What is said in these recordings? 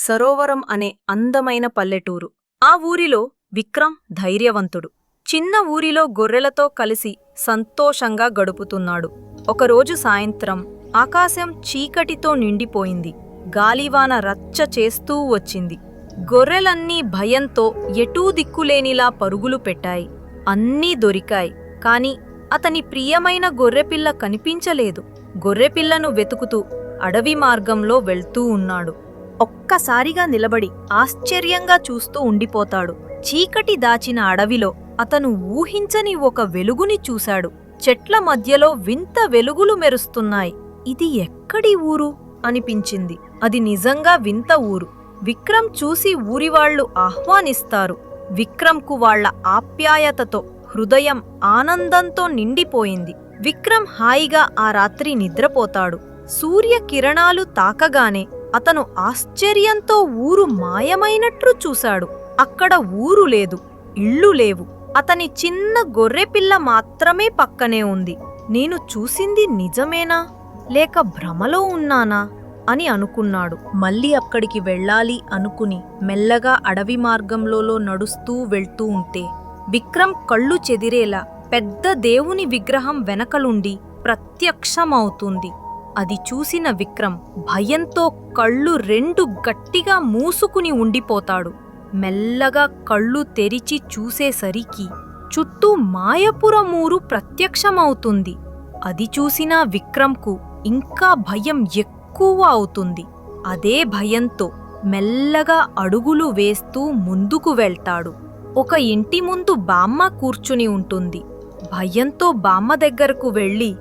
సరోవరం అనే అందమైన పల్లెటూరు. ఆ ఊరిలో విక్రమ్ ధైర్యవంతుడు. చిన్న ఊరిలో గొర్రెలతో కలిసి సంతోషంగా గడుపుతున్నాడు. ఒకరోజు సాయంత్రం ఆకాశం చీకటితో నిండిపోయింది. గాలివాన రచ్చ చేస్తూ వచ్చింది. గొర్రెలన్నీ భయంతో ఎటూ దిక్కులేనిలా పరుగులు పెట్టాయి. అన్నీ దొరికాయి. కాని అతని ప్రియమైన గొర్రెపిల్ల కనిపించలేదు. గొర్రెపిల్లను వెతుకుతూ అడవి మార్గంలో వెళ్తూ ఉన్నాడు. ఒక్కసారిగా నిలబడి ఆశ్చర్యంగా చూస్తూ ఉండిపోతాడు. చీకటి దాచిన అడవిలో అతను ఊహించని ఒక వెలుగుని చూశాడు. చెట్ల మధ్యలో వింత వెలుగులు మెరుస్తున్నాయి. ఇది ఎక్కడి ఊరు? అనిపించింది. అది నిజంగా వింత ఊరు. విక్రమ్ చూసి ఊరివాళ్ళు ఆహ్వానిస్తారు. విక్రమ్కు వాళ్ళ ఆప్యాయతతో హృదయం ఆనందంతో నిండిపోయింది. విక్రమ్ హాయిగా ఆ రాత్రి నిద్రపోతాడు. సూర్య కిరణాలు తాకగానే అతను ఆశ్చర్యంతో ఊరు మాయమైనట్లు చూశాడు. అక్కడ ఊరు లేదు ఇళ్ళు లేవు. అతని చిన్న గొర్రెపిల్ల మాత్రమే పక్కనే ఉంది. నేను చూసింది నిజమేనా? లేక భ్రమలో ఉన్నానా? అని అనుకున్నాడు. మళ్ళీ అక్కడికి వెళ్ళాలి అనుకుని మెల్లగా అడవి మార్గంలో నడుస్తూ వెళ్తూ ఉంటే విక్రమ్ కళ్ళు చెదిరేలా పెద్ద దేవుని విగ్రహం వెనకలుండి ప్రత్యక్షమవుతుంది. అది చూసిన విక్రమ్ భయంతో కళ్ళు రెండు గట్టిగా మూసుకుని ఉండిపోతాడు. మెల్లగా కళ్ళు తెరిచి చూసేసరికి చుట్టూ మాయపురమూరు ప్రత్యక్షమవుతుంది. అది చూసిన విక్రమ్కు ఇంకా భయం ఎక్కువ అవుతుంది. అదే భయంతో మెల్లగా అడుగులు వేస్తూ ముందుకు వెళ్తాడు. ఒక ఇంటి ముందు బామ్మ కూర్చుని ఉంటుంది. భయంతో బామ్మ దగ్గరకు వెళ్ళి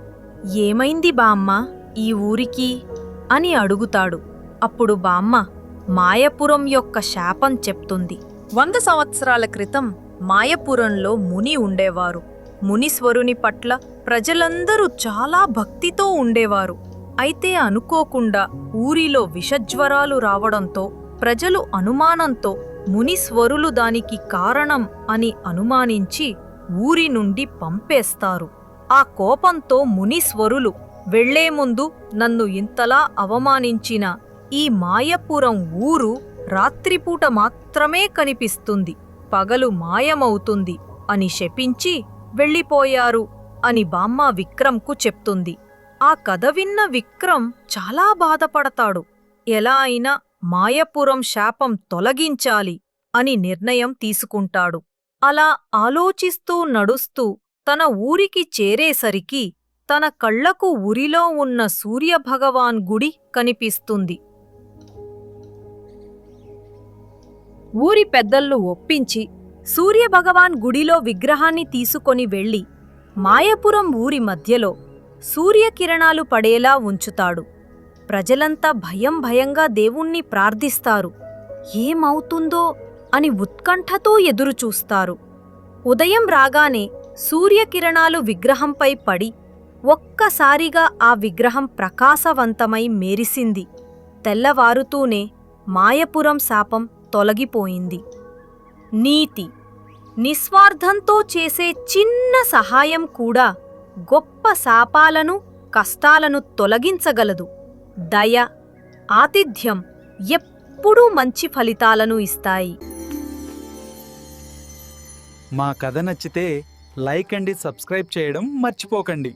ఏమైంది బామ్మ? ఈ ఊరికి అని అడుగుతాడు. అప్పుడు బామ్మ మాయపురం యొక్క శాపం చెప్తుంది. వంద సంవత్సరాల క్రితం మాయపురంలో ముని ఉండేవారు. మునీశ్వరుని పట్ల ప్రజలందరూ చాలా భక్తితో ఉండేవారు. అయితే అనుకోకుండా ఊరిలో విషజ్వరాలు రావడంతో ప్రజలు అనుమానంతో మునీశ్వరులు దానికి కారణం అని అనుమానించి ఊరి నుండి పంపేస్తారు. ఆ కోపంతో మునీశ్వరులు వెళ్ళే ముందు నన్ను ఇంతలా అవమానించిన ఈ మాయపురం ఊరు రాత్రిపూట మాత్రమే కనిపిస్తుంది. పగలు మాయమవుతుంది అని శపించి వెళ్ళిపోయారు అని బామ్మ విక్రమ్కు చెప్తుంది. ఆ కథ విన్న విక్రమ్ చాలా బాధపడతాడు. ఎలా అయినా మాయపురం శాపం తొలగించాలి అని నిర్ణయం తీసుకుంటాడు. అలా ఆలోచిస్తూ నడుస్తూ తన ఊరికి చేరేసరికి తన కళ్ళకు ఉరిలో ఉన్న సూర్యభగవాన్ గుడి కనిపిస్తుంది. ఊరి పెద్దళ్ళు ఒప్పించి సూర్యభగవాన్ గుడిలో విగ్రహాన్ని తీసుకొని వెళ్ళి మాయపురం ఊరి మధ్యలో సూర్యకిరణాలు పడేలా ఉంచుతాడు. ప్రజలంతా భయం భయంగా దేవుణ్ణి ప్రార్థిస్తారు. ఏమవుతుందో అని ఉత్కంఠతో ఎదురుచూస్తారు. ఉదయం రాగానే సూర్యకిరణాలు విగ్రహంపై పడి ఒక్కసారిగా ఆ విగ్రహం ప్రకాశవంతమై మెరిసింది. తెల్లవారుతూనే మాయపురం శాపం తొలగిపోయింది. నీతి. నిస్వార్థంతో చేసే చిన్న సహాయం కూడా గొప్ప శాపాలను కష్టాలను తొలగించగలదు. దయ ఆతిథ్యం ఎప్పుడూ మంచి ఫలితాలను ఇస్తాయి. మా కథ నచ్చితే లైక్ అండి సబ్స్క్రైబ్ చేయడం మర్చిపోకండి.